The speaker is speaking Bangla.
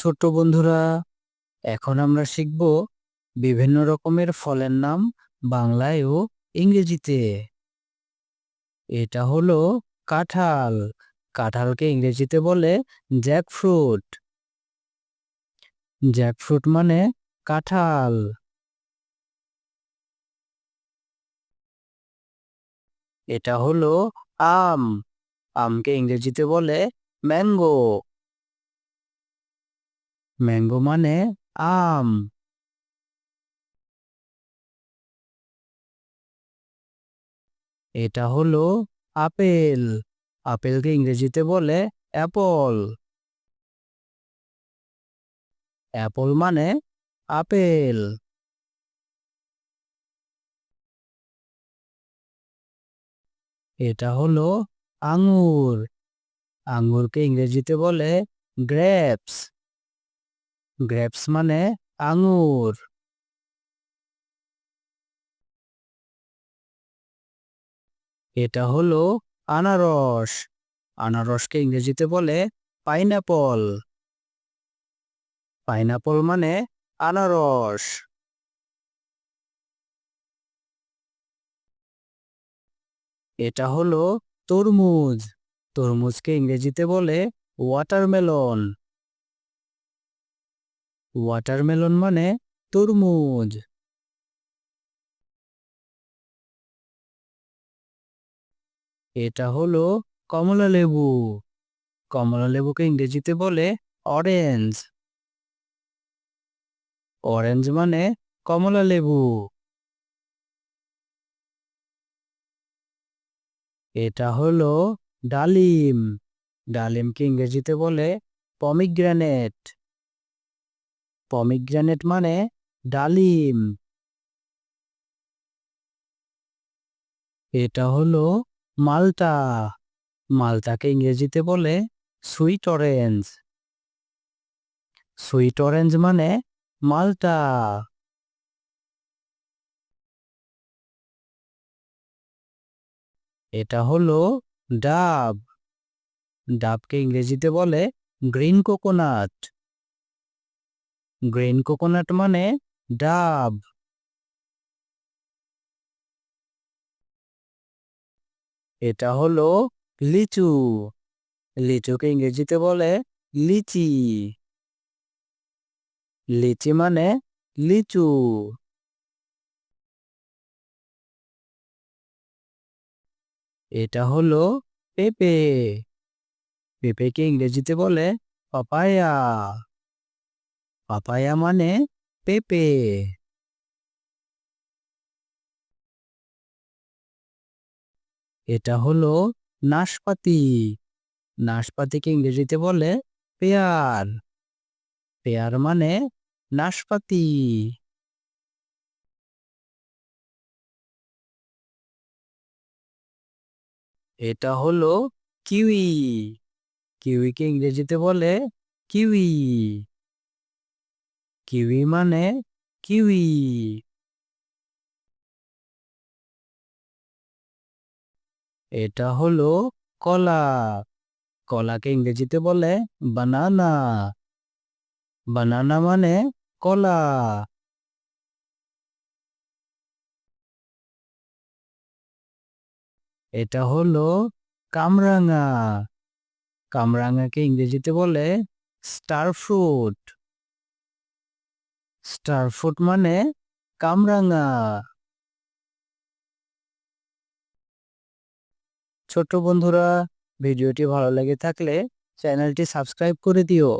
ছোট্ট বন্ধুরা, এখন আমরা শিখব বিভিন্ন রকমের ফলের নাম বাংলায় ও ইংরেজিতে। এটা হলো কাঁঠাল। কাঁঠালকে ইংরেজিতে বলে জ্যাকফ্রুট। জ্যাকফ্রুট মানে কাঁঠাল। এটা হলো আম। আমকে ইংরেজিতে বলে ম্যাঙ্গো। ম্যাঙ্গো মানে আম। এটা হলো আপেল। আপেলকে ইংরেজিতে বলে অ্যাপল। অ্যাপল মানে আপেল। এটা হলো আঙ্গুর আঙুরকে ইংরেজিতে বলে গ্রেপস। গ্রেপস মানে আঙ্গুর এটা হলো আনারস। আনারসকে ইংরেজিতে বলে পাইনাপল পাইনাপল মানে আনারস। এটা হলো তরমুজ। তরমুজকে ইংরেজিতে বলে ওয়াটারমেলন ওয়াটারমেলন মানে তরমুজ। এটা হলো কমলা লেবু। কমলা লেবুকে ইংরেজিতে বলে অরেঞ্জ অরেঞ্জ মানে কমলা লেবু। এটা হলো ডালিম। ডালিমকে ইংরেজিতে বলে পমিগ্রানেট পমিগ্রানেট মানে ডালিম। এটা হলো মালটা। মালটাকে ইংরেজিতে বলে সুইট অরেঞ্জ সুইট অরেঞ্জ মানে মালটা। এটা হলো ডাব। ডাবকে ইংরেজিতে বলে গ্রিন কোকোনাট গ্রিন কোকোনাট মানে ডাব। এটা হলো লিচু। লিচুকে ইংরেজিতে বলে লিচি। লিচি মানে লিচু। এটা হলো পেঁপে। পেঁপেকে ইংরেজিতে বলে পাপায়া। পাপায়া মানে পেঁপে। এটা হলো নাশপাতি। নাশপাতিকে ইংরেজিতে বলে পেয়ার। পেয়ার মানে নাশপাতি। এটা হলো কিউই। কিউইকে ইংরেজিতে বলে কিউই। কিউই মানে কিউই। এটা হলো কলা। কলাকে ইংরেজিতে বলে বানানা। বানানা মানে কলা। এটা হলো কামরাঙা। কামরাঙাকে ইংরেজিতে বলে স্টার ফ্রুট। স্টার ফুড মানে কামরাঙা। ছোট্ট বন্ধুরা ভিডিওটি ভালো লেগে থাকলে চ্যানেলটি সাবস্ক্রাইব করে দিও।